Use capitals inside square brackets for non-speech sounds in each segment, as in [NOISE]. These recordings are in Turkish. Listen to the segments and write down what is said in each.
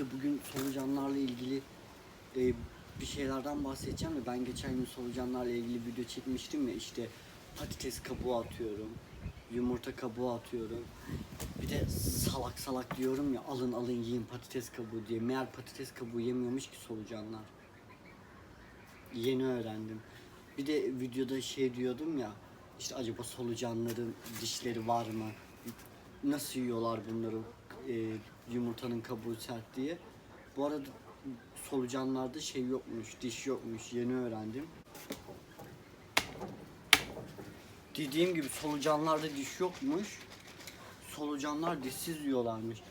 Size bugün solucanlarla ilgili e, bir şeylerden bahsedeceğim de ben geçen gün solucanlarla ilgili video çekmiştim ya işte patates kabuğu atıyorum, yumurta kabuğu atıyorum. Bir de salak salak diyorum ya alın alın yiyin patates kabuğu diye. Meğer patates kabuğu yemiyormuş ki solucanlar. Yeni öğrendim. Bir de videoda şey diyordum ya işte acaba solucanların dişleri var mı? Nasıl yiyorlar bunları e, yumurtanın kabuğu sert diye. Bu arada solucanlarda şey yokmuş, diş yokmuş. Yeni öğrendim. Dediğim gibi solucanlarda diş yokmuş. Solucanlar dişsiz yiyorlarmış.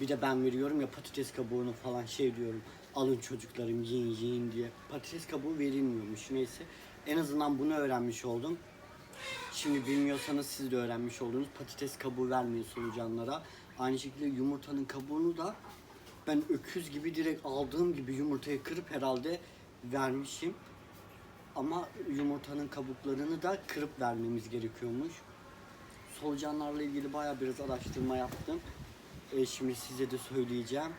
Bir de ben veriyorum ya patates kabuğunu falan şey diyorum. Alın çocuklarım yiyin yiyin diye. Patates kabuğu verilmiyormuş neyse. En azından bunu öğrenmiş oldum. Şimdi bilmiyorsanız siz de öğrenmiş oldunuz. Patates kabuğu vermeyin solucanlara. Aynı şekilde yumurtanın kabuğunu da ben öküz gibi direkt aldığım gibi yumurtayı kırıp herhalde vermişim. Ama yumurtanın kabuklarını da kırıp vermemiz gerekiyormuş. Solucanlarla ilgili bayağı biraz araştırma yaptım. E, şimdi size de söyleyeceğim.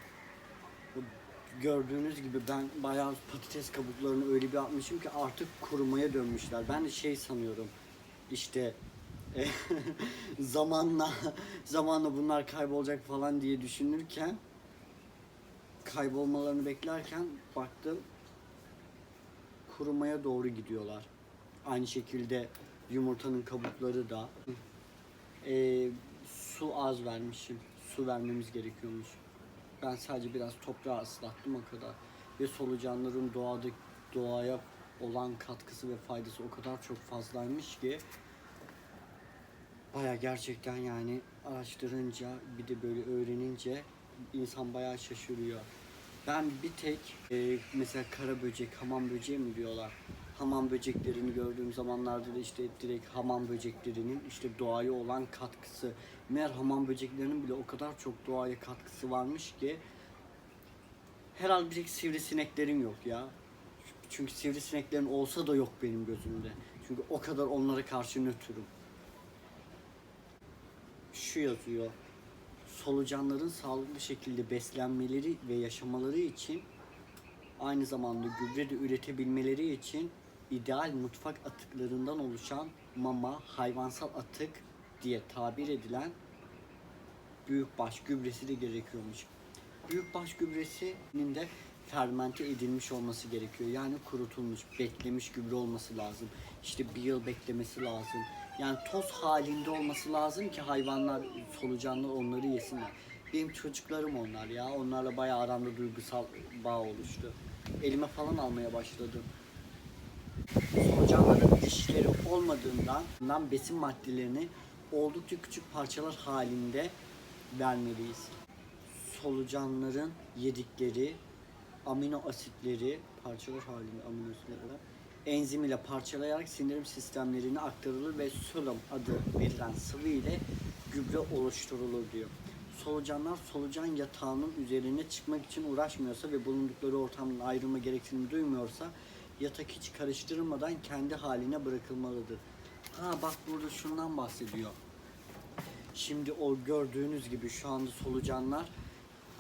Gördüğünüz gibi ben bayağı patates kabuklarını öyle bir atmışım ki artık kurumaya dönmüşler. Ben de şey sanıyorum. İşte [LAUGHS] zamanla zamanla bunlar kaybolacak falan diye düşünürken kaybolmalarını beklerken baktım kurumaya doğru gidiyorlar. Aynı şekilde yumurtanın kabukları da e, su az vermişim. Su vermemiz gerekiyormuş. Ben sadece biraz toprağı ıslattım o kadar. Ve solucanların doğada doğaya olan katkısı ve faydası o kadar çok fazlaymış ki baya gerçekten yani araştırınca bir de böyle öğrenince insan bayağı şaşırıyor. Ben bir tek e, mesela kara böcek, hamam böceği mi diyorlar? Hamam böceklerini gördüğüm zamanlarda da işte direkt hamam böceklerinin işte doğaya olan katkısı. Meğer hamam böceklerinin bile o kadar çok doğaya katkısı varmış ki herhalde bir tek yok ya. Çünkü sivrisineklerin olsa da yok benim gözümde. Çünkü o kadar onlara karşı nötrüm. Şu yazıyor. Solucanların sağlıklı şekilde beslenmeleri ve yaşamaları için aynı zamanda gübre de üretebilmeleri için ideal mutfak atıklarından oluşan mama, hayvansal atık diye tabir edilen büyükbaş gübresi de gerekiyormuş. Büyükbaş gübresinin de fermente edilmiş olması gerekiyor. Yani kurutulmuş, beklemiş gübre olması lazım. İşte bir yıl beklemesi lazım. Yani toz halinde olması lazım ki hayvanlar, solucanlar onları yesinler. Benim çocuklarım onlar ya. Onlarla bayağı aramda duygusal bağ oluştu. Elime falan almaya başladım. Solucanların dişleri olmadığından besin maddelerini oldukça küçük parçalar halinde vermeliyiz. Solucanların yedikleri amino asitleri parçalar halinde amino asitleri enzim ile parçalayarak sindirim sistemlerine aktarılır ve sulum adı verilen sıvı ile gübre oluşturulur diyor. Solucanlar solucan yatağının üzerine çıkmak için uğraşmıyorsa ve bulundukları ortamdan ayrılma gereksinimi duymuyorsa yatak hiç karıştırılmadan kendi haline bırakılmalıdır. Ha bak burada şundan bahsediyor. Şimdi o gördüğünüz gibi şu anda solucanlar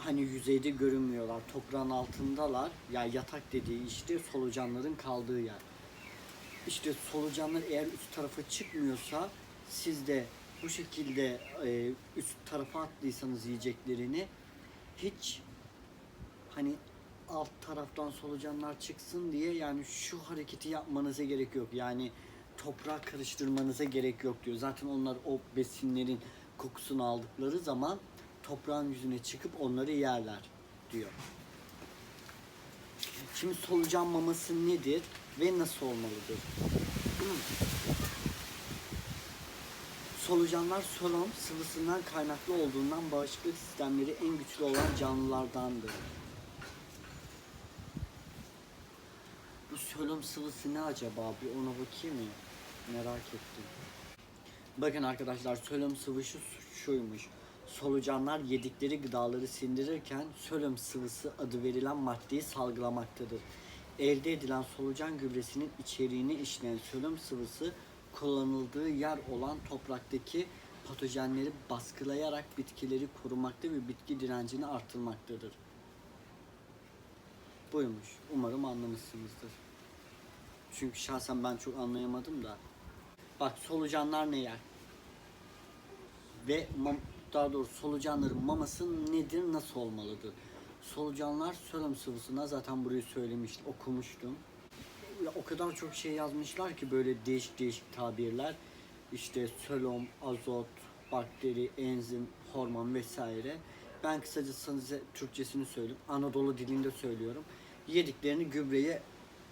hani yüzeyde görünmüyorlar. Toprağın altındalar. Ya yani yatak dediği işte solucanların kaldığı yer. İşte solucanlar eğer üst tarafa çıkmıyorsa siz de bu şekilde e, üst tarafa attıysanız yiyeceklerini hiç hani alt taraftan solucanlar çıksın diye yani şu hareketi yapmanıza gerek yok. Yani toprağı karıştırmanıza gerek yok diyor. Zaten onlar o besinlerin kokusunu aldıkları zaman toprağın yüzüne çıkıp onları yerler diyor. Şimdi solucan maması nedir ve nasıl olmalıdır? Solucanlar solon sıvısından kaynaklı olduğundan bağışıklık sistemleri en güçlü olan canlılardandır. Bu solon sıvısı ne acaba? Bir ona bakayım mı? Merak ettim. Bakın arkadaşlar solon sıvısı şuymuş. Solucanlar yedikleri gıdaları sindirirken solum sıvısı adı verilen maddeyi salgılamaktadır. Elde edilen solucan gübresinin içeriğini işleyen solum sıvısı kullanıldığı yer olan topraktaki patojenleri baskılayarak bitkileri korumakta ve bitki direncini artırmaktadır. Buymuş. Umarım anlamışsınızdır. Çünkü şahsen ben çok anlayamadım da. Bak solucanlar ne yer? Ve daha doğrusu solucanların maması nedir, nasıl olmalıdır? Solucanlar sölum sıvısına zaten burayı söylemiştim, okumuştum. Ya o kadar çok şey yazmışlar ki böyle değişik değişik tabirler. İşte sölom, azot, bakteri, enzim, hormon vesaire. Ben kısaca size Türkçesini söyleyeyim. Anadolu dilinde söylüyorum. Yediklerini gübreye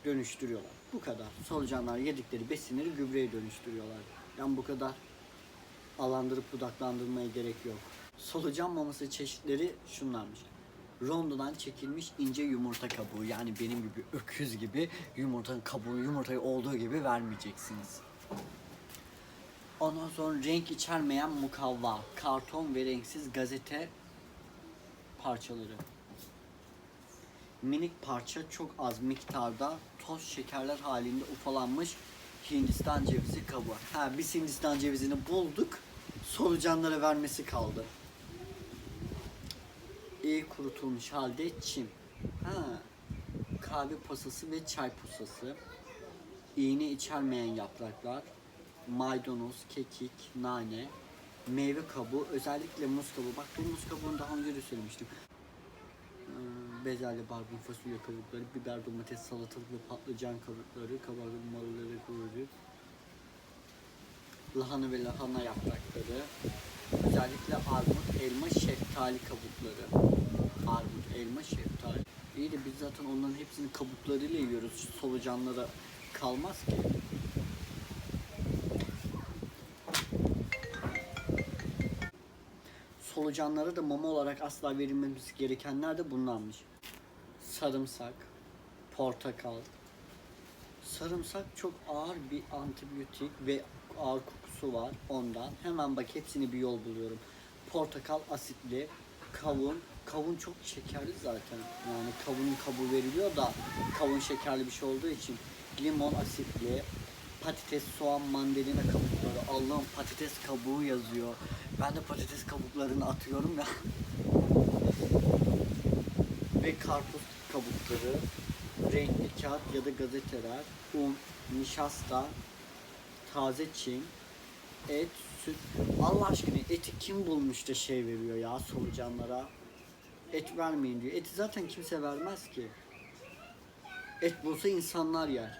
dönüştürüyorlar. Bu kadar. Solucanlar yedikleri besinleri gübreye dönüştürüyorlar. Yani bu kadar alandırıp budaklandırmaya gerek yok. Solucan maması çeşitleri şunlarmış. Rondodan çekilmiş ince yumurta kabuğu yani benim gibi öküz gibi yumurtanın kabuğu yumurtayı olduğu gibi vermeyeceksiniz. Ondan sonra renk içermeyen mukavva, karton ve renksiz gazete parçaları. Minik parça çok az miktarda toz şekerler halinde ufalanmış Hindistan cevizi kabuğu. Ha biz Hindistan cevizini bulduk. Solucanlara vermesi kaldı. İyi kurutulmuş halde çim. Ha, kahve posası ve çay posası. İğne içermeyen yapraklar. Maydanoz, kekik, nane. Meyve kabuğu, özellikle muz kabuğu. Bak bu muz kabuğunu daha önce de söylemiştim. Ee, Bezelye, barbun, fasulye kabukları, biber, domates, salatalık ve patlıcan kabukları, kabartmaları, kuru, lahana ve lahana yaprakları, özellikle armut, elma, şeftali kabukları. Armut, elma, şeftali. İyi de biz zaten onların hepsini kabuklarıyla yiyoruz. Solucanlara kalmaz ki. Solucanlara da mama olarak asla verilmemesi gerekenler de bunlarmış. Sarımsak, portakal. Sarımsak çok ağır bir antibiyotik ve ağır kokusu var ondan. Hemen bak hepsini bir yol buluyorum. Portakal asitli, kavun. Kavun çok şekerli zaten. Yani kavunun kabuğu veriliyor da kavun şekerli bir şey olduğu için. Limon asitli, patates, soğan, mandalina kabukları. Allah'ım patates kabuğu yazıyor. Ben de patates kabuklarını atıyorum ya. [LAUGHS] Ve karpuz kabukları, renkli kağıt ya da gazeteler, un, nişasta, taze çim, et, süt. Allah aşkına eti kim bulmuş da şey veriyor ya solucanlara? Et vermeyin diyor. Eti zaten kimse vermez ki. Et bulsa insanlar yer.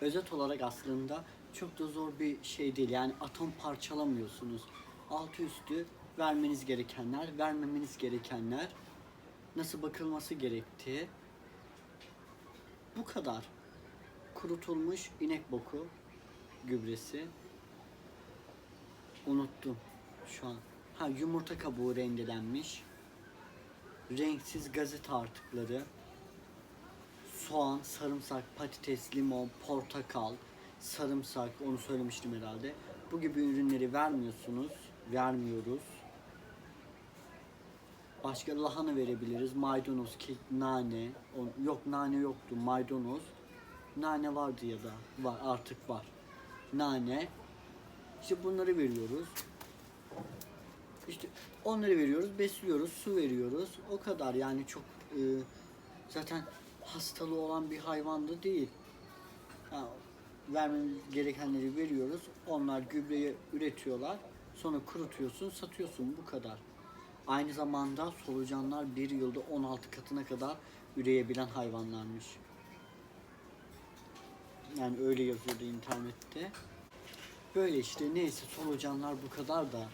Özet olarak aslında çok da zor bir şey değil. Yani atom parçalamıyorsunuz. Altı üstü vermeniz gerekenler, vermemeniz gerekenler, nasıl bakılması gerektiği. Bu kadar. Kurutulmuş inek boku gübresi. Unuttum şu an. Ha yumurta kabuğu rendelenmiş. Renksiz gazete artıkları soğan, sarımsak, patates, limon, portakal, sarımsak onu söylemiştim herhalde. Bu gibi ürünleri vermiyorsunuz. Vermiyoruz. Başka lahana verebiliriz. Maydanoz, kek, nane. Yok nane yoktu. Maydanoz. Nane vardı ya da. Var artık var. Nane. İşte bunları veriyoruz. İşte onları veriyoruz, besliyoruz, su veriyoruz. O kadar yani çok e, zaten hastalığı olan bir hayvan da değil. Ha, vermemiz gerekenleri veriyoruz. Onlar gübreyi üretiyorlar. Sonra kurutuyorsun, satıyorsun. Bu kadar. Aynı zamanda solucanlar bir yılda 16 katına kadar üreyebilen hayvanlarmış. Yani öyle yazıyordu internette. Böyle işte neyse solucanlar bu kadar da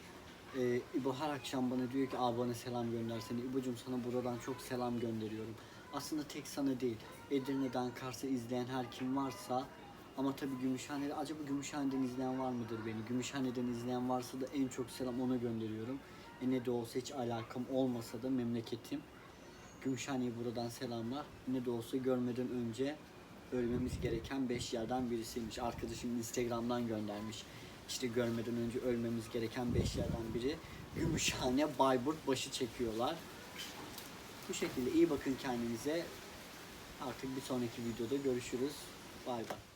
e, İbo her akşam bana diyor ki abi bana selam göndersene. İbo'cum sana buradan çok selam gönderiyorum. Aslında tek sana değil. Edirne'den Kars'ı izleyen her kim varsa ama tabii Gümüşhane'de acaba Gümüşhane'den izleyen var mıdır beni? Gümüşhane'den izleyen varsa da en çok selam ona gönderiyorum. E ne de olsa hiç alakam olmasa da memleketim. Gümüşhane'ye buradan selamlar. Ne de olsa görmeden önce ölmemiz gereken 5 yerden birisiymiş. Arkadaşım Instagram'dan göndermiş. İşte görmeden önce ölmemiz gereken 5 yerden biri. Gümüşhane, Bayburt başı çekiyorlar. Bu şekilde iyi bakın kendinize. Artık bir sonraki videoda görüşürüz. Bay bay.